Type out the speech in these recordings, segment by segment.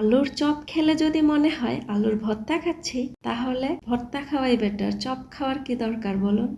আলুর চপ খেলে যদি মনে হয় আলুর ভর্তা খাচ্ছি, তাহলে ভর্তা খাওয়াই বেটার চপ খাওয়ার কি দরকার বলুন?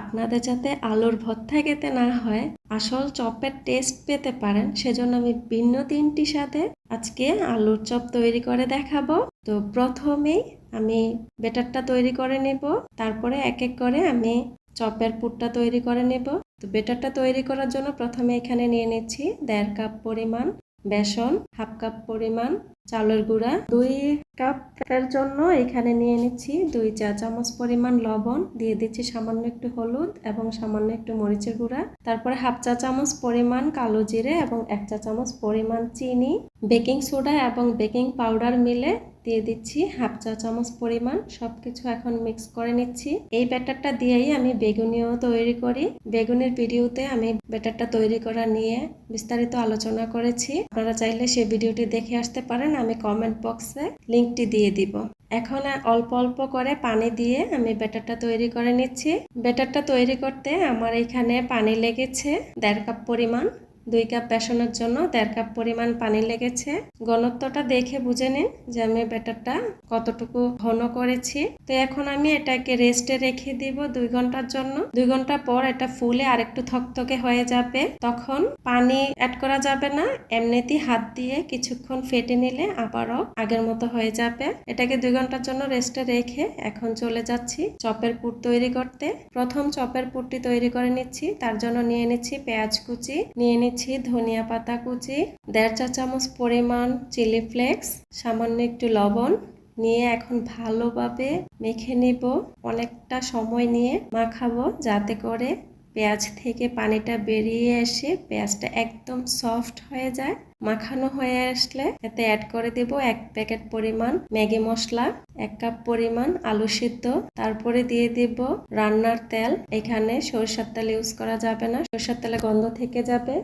আপনাদের যাতে আলুর ভর্তা খেতে না হয়, আসল চপের টেস্ট পেতে পারেন, সেজন্য আমি ভিন্ন তিনটি সাথে আজকে আলুর চপ তৈরি করে দেখাবো। তো প্রথমেই আমি বেটারটা তৈরি করে নেব, তারপরে এক এক করে আমি চপের পুরটা তৈরি করে নেব। তো বেটারটা তৈরি করার জন্য প্রথমে এখানে নিয়ে নিচ্ছি দেড় কাপ পরিমাণ বেসন, হাফ কাপ পরিমাণ চালের গুঁড়া, দুই কাপের জন্য এখানে নিয়ে নিচ্ছি দুই চা চামচ পরিমাণ লবণ, দিয়ে দিচ্ছি সামান্য একটু হলুদ এবং সামান্য একটু মরিচের গুঁড়া। তারপরে হাফ চা চামচ পরিমাণ কালো জিরে এবং এক চা চামচ পরিমাণ চিনি। বেকিং সোডা এবং বেকিং পাউডার মিলে দিয়ে দিচ্ছি হাফ চা চামচ পরিমাণ, সবকিছু এখন মিক্স করে নিচ্ছি। এই ব্যাটারটা দিয়েই আমি বেগুনিও তৈরি করি। বেগুনের ভিডিওতে আমি ব্যাটারটা তৈরি করা নিয়ে বিস্তারিত আলোচনা করেছি। আপনারা চাইলে সেই ভিডিওটি দেখে আসতে পারেন, আমি কমেন্ট বক্সে লিঙ্কটি দিয়ে দিব। এখন অল্প অল্প করে পানি দিয়ে আমি ব্যাটারটা তৈরি করে নিচ্ছি। ব্যাটারটা তৈরি করতে আমার এখানে পানি লেগেছে দেড় কাপ পরিমাণ। দুই কাপ বেসনের জন্য দেড় কাপ পরিমাণ পানি লেগেছে। ঘনত্বটা দেখে বুঝে নিন যে আমি ব্যাটারটা কতটুকু ঘন করেছি। তো এখন আমি এটাকে রেস্টে রেখে দিব দুই ঘণ্টার জন্য। দুই ঘণ্টা পর এটা ফুলে আর একটু থকথকে হয়ে যাবে। তখন পানি অ্যাড করা যাবে না। এমনিতেই হাত দিয়ে কিছুক্ষণ ফেটে নিলে আবারও আগের মতো হয়ে যাবে। এটাকে দুই ঘণ্টার জন্য রেস্টে রেখে এখন চলে যাচ্ছি চপের পুর তৈরি করতে। প্রথম চপের পুরটি তৈরি করে নিচ্ছি। তার জন্য নিয়ে নিচ্ছি পেঁয়াজ কুচি। নিয়ে নিচ্ছি ধনিয়া পাতা কুচি, দেড় চা চামচ পরিমাণ চিলি ফ্লেক্স, সামান্য একটু লবণ নিয়ে এখন ভালোভাবে মেখে নিব। অনেকটা সময় নিয়ে মাখাবো যাতে করে পেঁয়াজ থেকে পানিটা বেরিয়ে এসে পেঁয়াজটা একদম সফট হয়ে যায়। মাখানো হয়ে আসলে এতে অ্যাড করে দেব এক প্যাকেট পরিমাণ ম্যাগি মশলা, এক কাপ পরিমাণ আলু সিদ্ধ। তারপরে দিয়ে দেব রান্নার তেল। এখানে সরষের তেল ইউজ করা যাবে না। সরষের তেলে গন্ধ থেকে যাবে।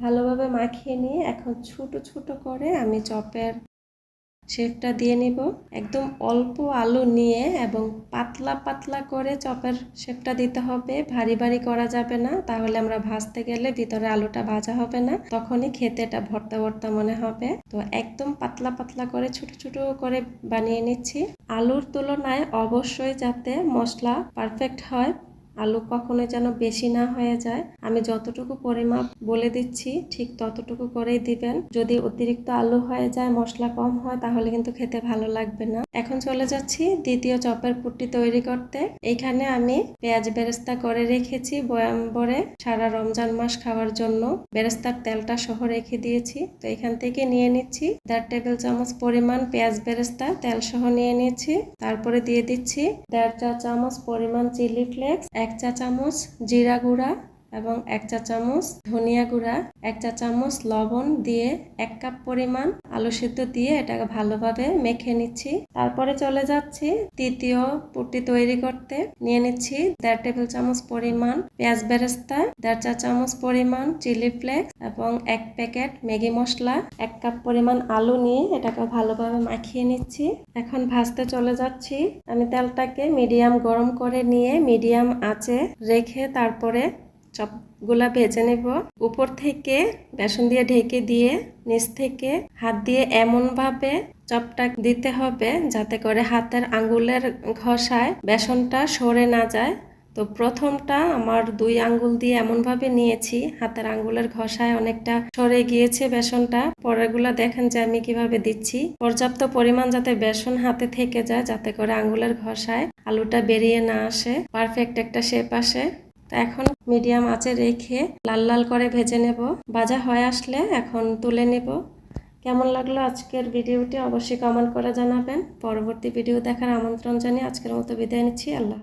ভালোভাবে মাখিয়ে নিয়ে এখন ছোট ছোট করে আমি চপের শেপটা দিয়ে নিব। একদম অল্প আলু নিয়ে এবং পাতলা পাতলা করে চপের শেপটা দিতে হবে। ভারী ভারী করা যাবে না, তাহলে আমরা ভাজতে গেলে ভিতরে আলুটা ভাজা হবে না। তখনই খেতে এটা ভর্তা ভর্তা মনে হবে। তো একদম পাতলা পাতলা করে ছোট ছোট করে বানিয়ে নিচ্ছি। আলুর তুলনায় অবশ্যই যাতে মশলা পারফেক্ট হয়। আলু কখনো যেন বেশি না হয়ে যায়। আমি যতটুকু পরিমাপ বলে দিচ্ছি, ঠিক ততটুকু করেই দিবেন। যদি অতিরিক্ত আলু হয়ে যায়, মশলা কম হয়, তাহলে কিন্তু খেতে ভালো লাগবে না। এখন চলে যাচ্ছি দ্বিতীয় চপের পুট্টি তৈরি করতে। এখানে আমি পেঁয়াজ বেরেস্তা করে রেখেছি বয়াম ভরে সারা রমজান মাস খাওয়ার জন্য। বেরেস্তার তেলটা সহ রেখে দিয়েছি। তো এখান থেকে নিয়ে নিচ্ছি দেড় টেবিল চামচ পরিমাণ পেঁয়াজ বেরেস্তা, তেল সহ নিয়ে নিচ্ছি। তারপরে দিয়ে দিচ্ছি দেড় চা চামচ পরিমাণ চিলি ফ্লেক্স এক চা চামচ জিরা গুঁড়া এবং এক চা চামচ ধনিয়া গুঁড়া, এক চা চামচ লবণ দিয়ে এক কাপ পরিমাণ আলু সিদ্ধ দিয়ে এটাকে ভালোভাবে মেখে নিচ্ছি। তারপরে চলে যাচ্ছি তৃতীয় পুটি তৈরি করতে। নিয়ে নিচ্ছি দেড় টেবিল চামচ পরিমাণ পেঁয়াজ বেরেস্তা, দেড় চা চামচ পরিমাণ চিলি ফ্লেক্স এবং এক প্যাকেট ম্যাগি মশলা, এক কাপ পরিমাণ আলু নিয়ে এটাকে ভালোভাবে মাখিয়ে নিচ্ছি। এখন ভাজতে চলে যাচ্ছি। আমি তেলটাকে মিডিয়াম গরম করে নিয়ে মিডিয়াম আঁচে রেখে তারপরে চপগুলা ভেজে নেব। উপর থেকে বেসন দিয়ে ঢেকে দিয়ে নিচ থেকে হাত দিয়ে এমনভাবে চপটা দিতে হবে যাতে করে হাতের আঙ্গুলের ঘষায় বেসনটা সরে না যায়। তো প্রথমটা আমার দুই আঙ্গুল দিয়ে এমনভাবে নিয়েছি, হাতের আঙ্গুলের ঘষায় অনেকটা সরে গিয়েছে বেসনটা। পরেরগুলা দেখেন যে আমি কীভাবে দিচ্ছি। পর্যাপ্ত পরিমাণ যাতে বেসন হাতে থেকে যায়, যাতে করে আঙ্গুলের ঘষায় আলুটা বেরিয়ে না আসে। পারফেক্ট একটা শেপ আসে। তো এখন মিডিয়াম আঁচে রেখে লাল লাল করে ভেজে নেব। ভাজা হয়ে আসলে এখন তুলে নেব। কেমন লাগল আজকের ভিডিওটি অবশ্যই কমেন্ট করে জানাবেন। পরবর্তী ভিডিও দেখার আমন্ত্রণ জানিয়ে আজকের মতো বিদায় নিচ্ছি। আল্লাহ